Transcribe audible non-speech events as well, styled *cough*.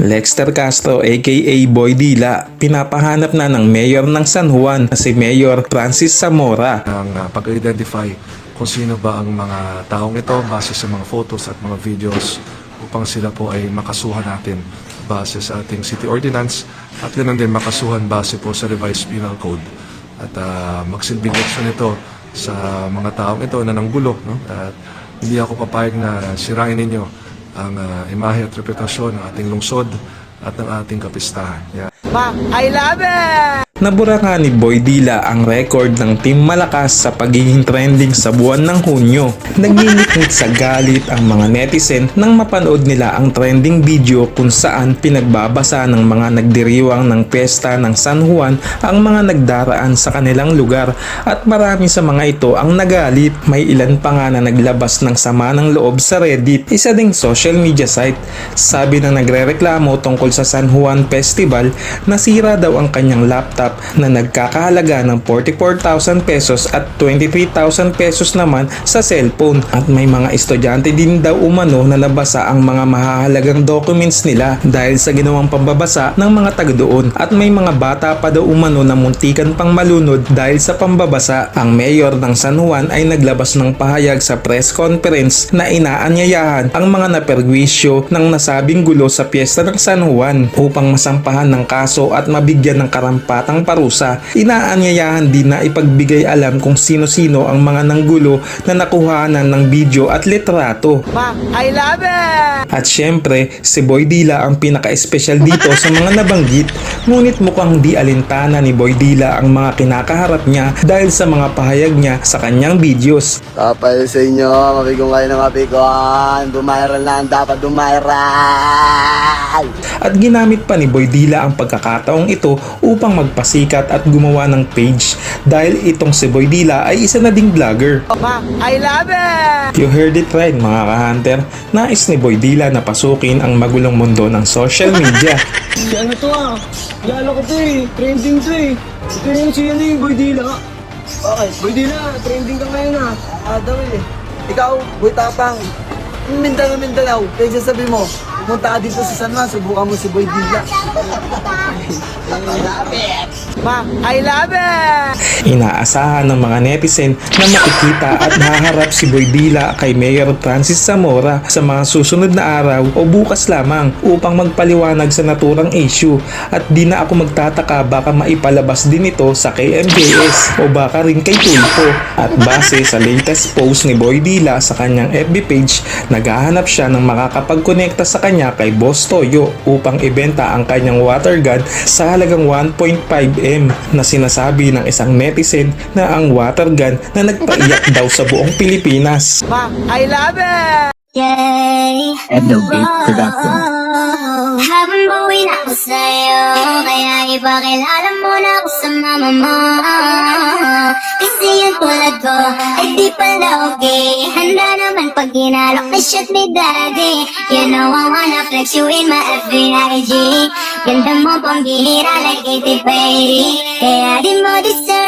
Lexter Castro aka Boy Dila, pinapahanap na ng mayor ng San Juan na si Mayor Francis Zamora. ang uh, pag-identify kung sino ba ang mga taong ito base sa mga photos at mga videos upang sila po ay makasuhan natin base sa ating city ordinance at ganoon din makasuhan base po sa revised penal code at uh, magsilbing leksyon ito sa mga taong ito na nanggulo no? at hindi ako papayag na sirain ninyo ang uh, imahe at reputasyon ng ating lungsod at ng ating kapistahan. Yeah. Ma, I love it! Nabura nga ni Boy Dila ang record ng Team Malakas sa pagiging trending sa buwan ng Hunyo. Nagingit sa galit ang mga netizen nang mapanood nila ang trending video kung saan pinagbabasa ng mga nagdiriwang ng pesta ng San Juan ang mga nagdaraan sa kanilang lugar at marami sa mga ito ang nagalit. May ilan pa nga na naglabas ng sama ng loob sa Reddit, isa ding social media site. Sabi ng nagrereklamo tungkol sa San Juan Festival, nasira daw ang kanyang laptop na nagkakahalaga ng 44,000 pesos at 23,000 pesos naman sa cellphone. At may mga estudyante din daw umano na nabasa ang mga mahahalagang documents nila dahil sa ginawang pambabasa ng mga taga doon. At may mga bata pa daw umano na muntikan pang malunod dahil sa pambabasa. Ang mayor ng San Juan ay naglabas ng pahayag sa press conference na inaanyayahan ang mga naperwisyo ng nasabing gulo sa piyesta ng San Juan upang masampahan ng kaso at mabigyan ng karampatang parusa. Inaanyayahan din na ipagbigay alam kung sino-sino ang mga nanggulo na nakuhanan ng video at litrato. Ma, I love it! At syempre, si Boy Dila ang pinaka-espesyal dito sa mga nabanggit. Ngunit mukhang di alintana ni Boy Dila ang mga kinakaharap niya dahil sa mga pahayag niya sa kanyang videos. Kapal sa inyo, mabigong kayo ng mabigong. Dumiral na ang dapat dumiral. At ginamit pa ni Boy Dila ang pagkakataong ito upang magpasikat at gumawa ng page dahil itong si Boy Dila ay isa na ding vlogger. Ma, I love it! You heard it right mga ka-hunter, nais ni Boy Dila na pasukin ang magulong mundo ng social media. *laughs* Ano to ah? Lalo ko to eh. Trending to eh. Ito na yung si ano yung Boy Dila. Bakit? Boy Dila, trending ka ngayon ah. Ah, daw eh. Ikaw, boy tapang. Mindanao, Mindanao. Kaya sasabi mo, pumunta ka dito sa San Juan, subukan mo si Boy Dila. *laughs* Ma, I love it! Inaasahan ng mga netizen na makikita at maharap si Boy Dila kay Mayor Francis Zamora sa mga susunod na araw o bukas lamang upang magpaliwanag sa naturang issue. At di na ako magtataka baka maipalabas din ito sa KMJS o baka rin kay Tulpo at base sa latest post ni Boy Dila sa kanyang FB page naghahanap siya ng makakapagkonekta sa kanya kay Boss Toyo upang ibenta ang kanyang water gun sa halagang 1.5M na sinasabi ng isang netizen na ang water gun na nagpaiyak daw sa buong Pilipinas. Ma, I love it! Yay! NW Production. Habang buwi na ako sa'yo Kaya ipakilala mo na ako sa mama mo Kasi yung tulad ko Ay di pala okay Handa naman pag ginalok na shot ni daddy You know I wanna flex you in my FB IG Ganda mo pang bihira like Katy Perry Kaya di mo deserve